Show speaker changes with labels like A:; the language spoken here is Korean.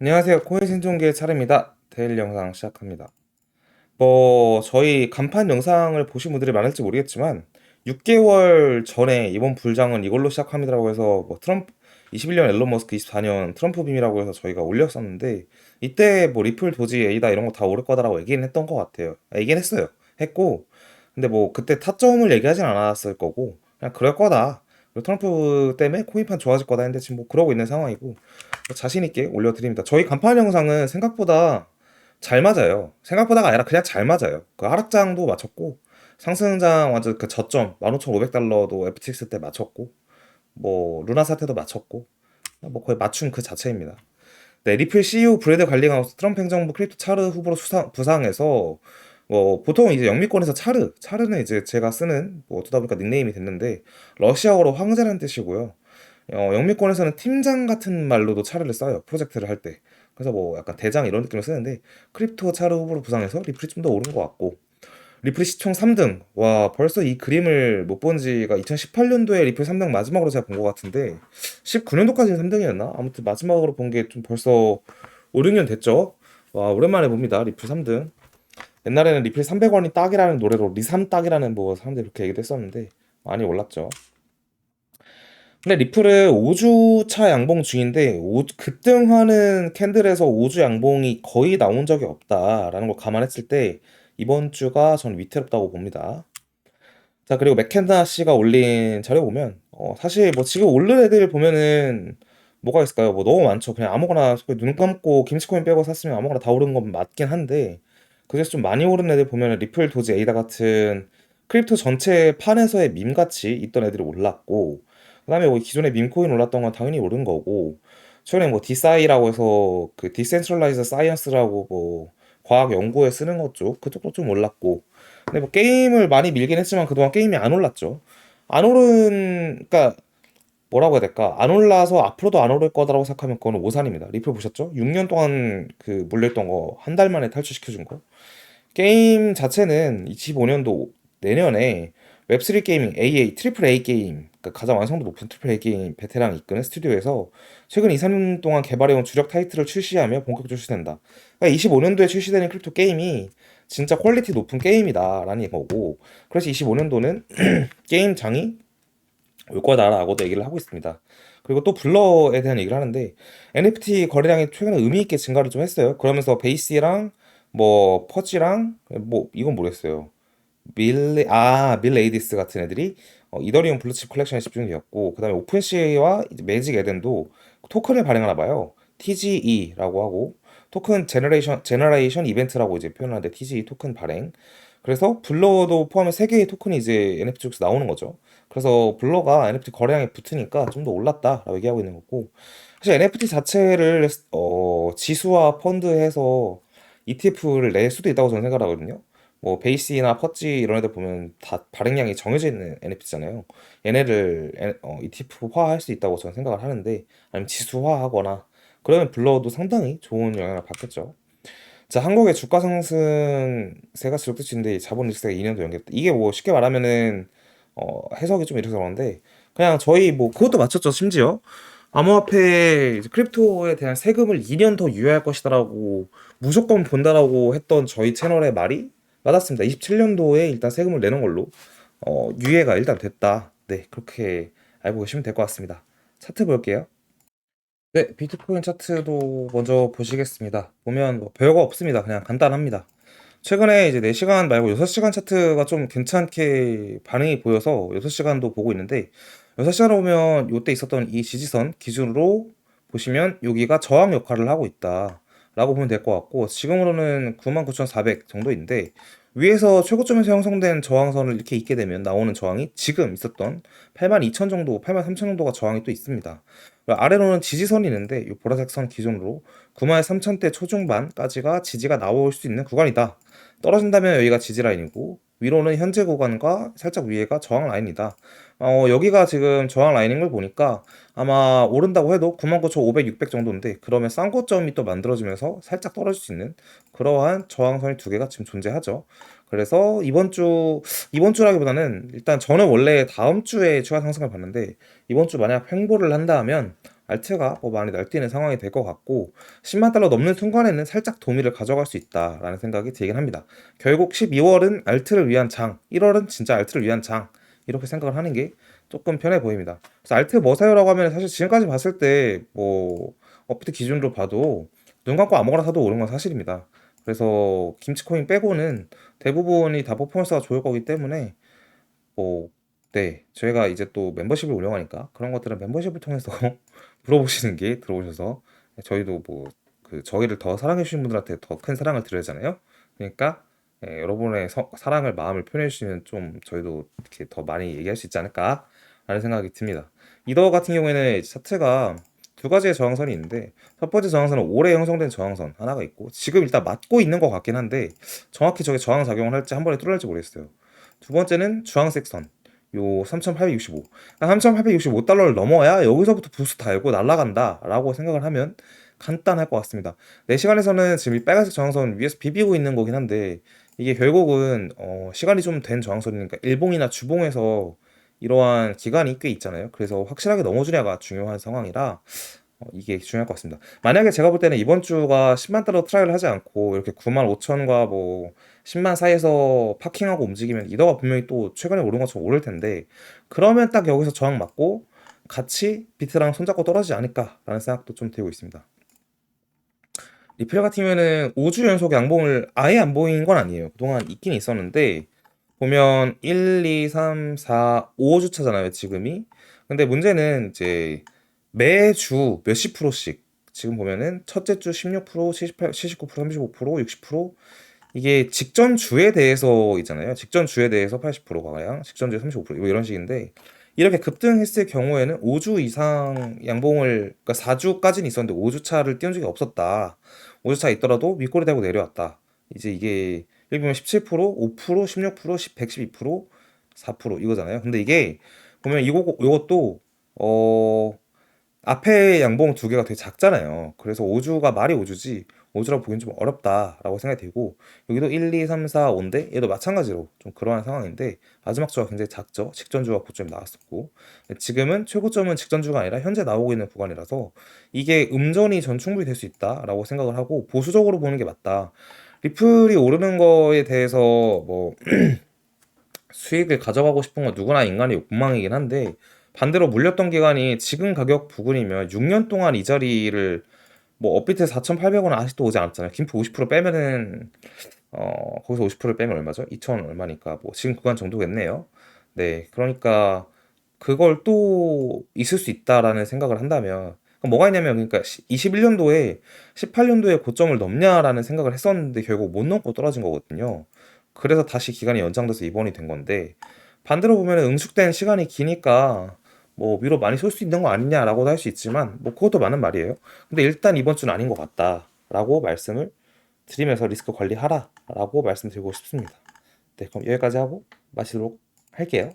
A: 안녕하세요. 코인 생존기의 차례입니다. 데일 영상 시작합니다. 뭐 저희 간판 영상을 보신 분들이 많을지 모르겠지만 6개월 전에 이번 불장은 이걸로 시작합니다라고 해서 뭐 트럼프 21년 앨런 머스크 24년 트럼프 빔이라고 해서 저희가 올렸었는데 이때 뭐 리플 도지 에이다 이런 거 다 오를 거다라고 얘기는 했던 것 같아요. 아, 얘기는 했어요. 했고 근데 뭐 그때 타점을 얘기하진 않았을 거고 그냥 그럴 거다. 트럼프 때문에 코인판 좋아질 거다 했는데 지금 뭐 그러고 있는 상황이고 뭐 자신 있게 올려드립니다. 저희 간판 영상은 생각보다 잘 맞아요. 생각보다가 아니라 그냥 잘 맞아요. 그 하락장도 맞췄고 상승장 완전 그 저점 15,500달러도 FTX 때 맞췄고 뭐 루나 사태도 맞췄고 뭐 거의 맞춤 그 자체입니다. 네, 리플 CEO 브래드 관리가 트럼프 행정부 크립토 차르 후보로 수상, 부상해서 뭐 보통 이제 영미권에서 차르, 차르는 이제 제가 쓰는 뭐 어쩌다 보니까 닉네임이 됐는데 러시아어로 황제라는 뜻이고요. 어, 영미권에서는 팀장 같은 말로도 차르를 써요. 프로젝트를 할 때. 그래서 뭐 약간 대장 이런 느낌을 쓰는데 크립토 차르 후보로 부상해서 리플이 좀 더 오른 것 같고 리플이 시총 3등. 와, 벌써 이 그림을 못 본 지가 2018년도에 리플 3등 마지막으로 제가 본 것 같은데 19년도까지는 3등이었나? 아무튼 마지막으로 본 게 좀 벌써 5, 6년 됐죠. 와, 오랜만에 봅니다. 리플 3등. 옛날에는 리플 300원이 딱이라는 노래로 리삼 딱이라는 뭐 사람들이 그렇게 얘기도 했었는데 많이 올랐죠. 근데 리플은 5주 차 양봉 중인데 오- 급등하는 캔들에서 5주 양봉이 거의 나온 적이 없다라는 걸 감안했을 때 이번 주가 전 위태롭다고 봅니다. 자, 그리고 맥켄나 씨가 올린 자료 보면 어, 사실 뭐 지금 오른 애들 보면은 뭐가 있을까요? 뭐 너무 많죠. 그냥 아무거나 눈 감고 김치코인 빼고 샀으면 아무거나 다 오른 건 맞긴 한데 그중에서 좀 많이 오른 애들 보면은 리플, 도지, 에이다 같은 크립토 전체 판에서의 밈같이 있던 애들이 올랐고 그다음에 뭐 기존에 밈코인 올랐던 건 당연히 오른 거고 최근에 뭐 디사이라고 해서 그 디센트럴라이즈 사이언스라고 뭐 과학 연구에 쓰는 것 쪽 그쪽도 좀 올랐고 근데 뭐 게임을 많이 밀긴 했지만 그동안 게임이 안 올랐죠. 안 오른 그러니까 뭐라고 해야 될까? 안 올라서 앞으로도 안 오를 거다라고 생각하면 그거는 오산입니다. 리플 보셨죠? 6년 동안 그 물렸던 거 한 달 만에 탈출시켜 준 거. 게임 자체는 25년도 내년에 웹3 게이밍 AA 트리플 A 게임 그러니까 가장 완성도 높은 트리플 A 게임 베테랑이 이끄는 스튜디오에서 최근 2, 3년 동안 개발해온 주력 타이틀을 출시하며 본격 출시된다. 그러니까 25년도에 출시되는 크립토 게임이 진짜 퀄리티 높은 게임이다라는 거고 그래서 25년도는 게임장이 올 거다라고도 얘기를 하고 있습니다. 그리고 또 블러에 대한 얘기를 하는데 NFT 거래량이 최근에 의미 있게 증가를 좀 했어요. 그러면서 베이스랑 뭐 퍼지랑 뭐 이건 모르겠어요. 밀, 아, 밀레이디스 같은 애들이 어, 이더리움 블루칩 컬렉션에 집중이 되었고, 그 다음에 오픈시와 매직 에덴도 토큰을 발행하나 봐요. TGE라고 하고, 토큰 제너레이션, 제너레이션 이벤트라고 이제 표현하는데, TGE 토큰 발행. 그래서 블러도 포함해 세 개의 토큰이 이제 NFT 쪽에서 나오는 거죠. 그래서 블러가 NFT 거래량에 붙으니까 좀 더 올랐다라고 얘기하고 있는 거고, 사실 NFT 자체를 어, 지수와 펀드해서 ETF를 낼 수도 있다고 저는 생각하거든요. 뭐 베이시나 퍼지 이런 애들 보면 다 발행량이 정해져 있는 NFT잖아요. 얘네를 어, ETF화할 수 있다고 저는 생각을 하는데 아니면 지수화하거나 그러면 블러도 상당히 좋은 영향을 받겠죠. 자, 한국의 주가 상승세가 지속됐는데 자본 리스크가 2년도 연기했다. 이게 뭐 쉽게 말하면은 어, 해석이 좀 이래서 그런데 그냥 저희 뭐 그것도 맞췄죠. 심지어 암호화폐 크립토에 대한 세금을 2년 더 유예할 것이다라고 무조건 본다라고 했던 저희 채널의 말이 맞았습니다. 27년도에 일단 세금을 내는 걸로 어, 유예가 일단 됐다. 네, 그렇게 알고 계시면 될 것 같습니다. 차트 볼게요. 네, 비트코인 차트도 먼저 보시겠습니다. 보면 뭐 별거 없습니다. 그냥 간단합니다. 최근에 이제 4시간 말고 6시간 차트가 좀 괜찮게 반응이 보여서 6시간도 보고 있는데 6시간을 보면 이때 있었던 이 지지선 기준으로 보시면 여기가 저항 역할을 하고 있다. 라고 보면 될 것 같고 지금으로는 99,400 정도인데 위에서 최고점에서 형성된 저항선을 이렇게 잇게 되면 나오는 저항이 지금 있었던 82,000 정도, 83,000 정도가 저항이 또 있습니다. 아래로는 지지선이 있는데 이 보라색 선 기준으로 93,000대 초중반까지가 지지가 나올 수 있는 구간이다. 떨어진다면 여기가 지지 라인이고 위로는 현재 구간과 살짝 위에가 저항 라인이다. 어, 여기가 지금 저항 라인인 걸 보니까 아마 오른다고 해도 99,500, 600 정도인데 그러면 싼 고점이 또 만들어지면서 살짝 떨어질 수 있는 그러한 저항선이 두 개가 지금 존재하죠. 그래서 이번 주 이번 주라기보다는 일단 저는 원래 다음 주에 추가 상승을 봤는데 이번 주 만약 횡보를 한다면 알트가 뭐 많이 날뛰는 상황이 될 것 같고 10만 달러 넘는 순간에는 살짝 도미를 가져갈 수 있다라는 생각이 들긴 합니다. 결국 12월은 알트를 위한 장, 1월은 진짜 알트를 위한 장 이렇게 생각을 하는 게 조금 편해 보입니다. 그래서 알트 뭐 사요라고 하면 사실 지금까지 봤을 때 뭐 업비트 기준으로 봐도 눈 감고 아무거나 사도 오른 건 사실입니다. 그래서 김치코인 빼고는 대부분이 다 퍼포먼스가 좋을 거기 때문에 뭐 네, 저희가 이제 또 멤버십을 운영하니까 그런 것들은 멤버십을 통해서 물어보시는 게 들어오셔서 저희도 뭐 그 저희를 더 사랑해 주시는 분들한테 더 큰 사랑을 드려야잖아요. 그러니까 예, 여러분의 서- 사랑을 마음을 표현해 주시면 좀 저희도 이렇게 더 많이 얘기할 수 있지 않을까라는 생각이 듭니다. 이더 같은 경우에는 차트가 두 가지의 저항선이 있는데 첫 번째 저항선은 오래 형성된 저항선 하나가 있고 지금 일단 맞고 있는 것 같긴 한데 정확히 저게 저항 작용을 할지 한 번에 뚫을지 모르겠어요. 두 번째는 주황색 선. 요 3,865. 3,865달러를 넘어야 여기서부터 부스 달고 날아간다라고 생각을 하면 간단할 것 같습니다. 내 시간에서는 지금 이 빨간색 저항선 위에서 비비고 있는 거긴 한데 이게 결국은 어, 시간이 좀 된 저항선이니까 일봉이나 주봉에서 이러한 기간이 꽤 있잖아요. 그래서 확실하게 넘어주냐가 중요한 상황이라 어, 이게 중요할 것 같습니다. 만약에 제가 볼 때는 이번 주가 10만 달러 트라이를 하지 않고 이렇게 9만 5천과 뭐 10만 사이에서 파킹하고 움직이면 이더가 분명히 또 최근에 오른 것처럼 오를 텐데 그러면 딱 여기서 저항 맞고 같이 비트랑 손잡고 떨어지지 않을까라는 생각도 좀 들고 있습니다. 리플 경우에는 5주 연속 양봉을 아예 안 보인 건 아니에요. 그동안 있긴 있었는데 보면 1, 2, 3, 4, 5주 차잖아요, 지금이. 근데 문제는 이제 매주 몇십 프로씩 지금 보면은 첫째 주 16%, 78, 79%, 35%, 60% 이게 직전 주에 대해서 있잖아요. 직전 주에 대해서 80% 가량, 직전 주에 35%뭐 이런 식인데 이렇게 급등했을 경우에는 5주 이상 양봉을 그러니까 4주까지는 있었는데 5주 차를 띄운 적이 없었다. 5주 차 있더라도 윗꼬리 달고 내려왔다. 이제 이게 여기 보면 17%, 5%, 16%, 10, 112%, 4% 이거잖아요. 근데 이게 보면 이거 이것도 어 앞에 양봉 두 개가 되게 작잖아요. 그래서 5주가 말이 5주지 5주라고 보기엔 좀 어렵다라고 생각이 들고 여기도 1, 2, 3, 4, 5인데 얘도 마찬가지로 좀 그러한 상황인데 마지막 주가 굉장히 작죠. 직전주가 고점이 나왔었고 지금은 최고점은 직전주가 아니라 현재 나오고 있는 구간이라서 이게 음전이 전 충분히 될 수 있다라고 생각을 하고 보수적으로 보는 게 맞다. 리플이 오르는 거에 대해서 뭐 수익을 가져가고 싶은 건 누구나 인간의 욕망이긴 한데 반대로 물렸던 기간이 지금 가격 부근이면 6년 동안 이 자리를 뭐 업비트 4,800원 아직도 오지 않았잖아요. 김프 50% 빼면은 어 거기서 50%를 빼면 얼마죠? 2,000원 얼마니까 뭐 지금 구간 정도겠네요. 네, 그러니까 그걸 또 있을 수 있다라는 생각을 한다면 그럼 뭐가 있냐면 그러니까 21년도에 18년도에 고점을 넘냐라는 생각을 했었는데 결국 못 넘고 떨어진 거거든요. 그래서 다시 기간이 연장돼서 입원이 된 건데 반대로 보면 응축된 시간이 기니까 뭐 위로 많이 쏠 수 있는 거 아니냐라고도 할 수 있지만 뭐 그것도 맞는 말이에요. 근데 일단 이번 주는 아닌 것 같다라고 말씀을 드리면서 리스크 관리하라라고 말씀드리고 싶습니다. 네, 그럼 여기까지 하고 마치도록 할게요.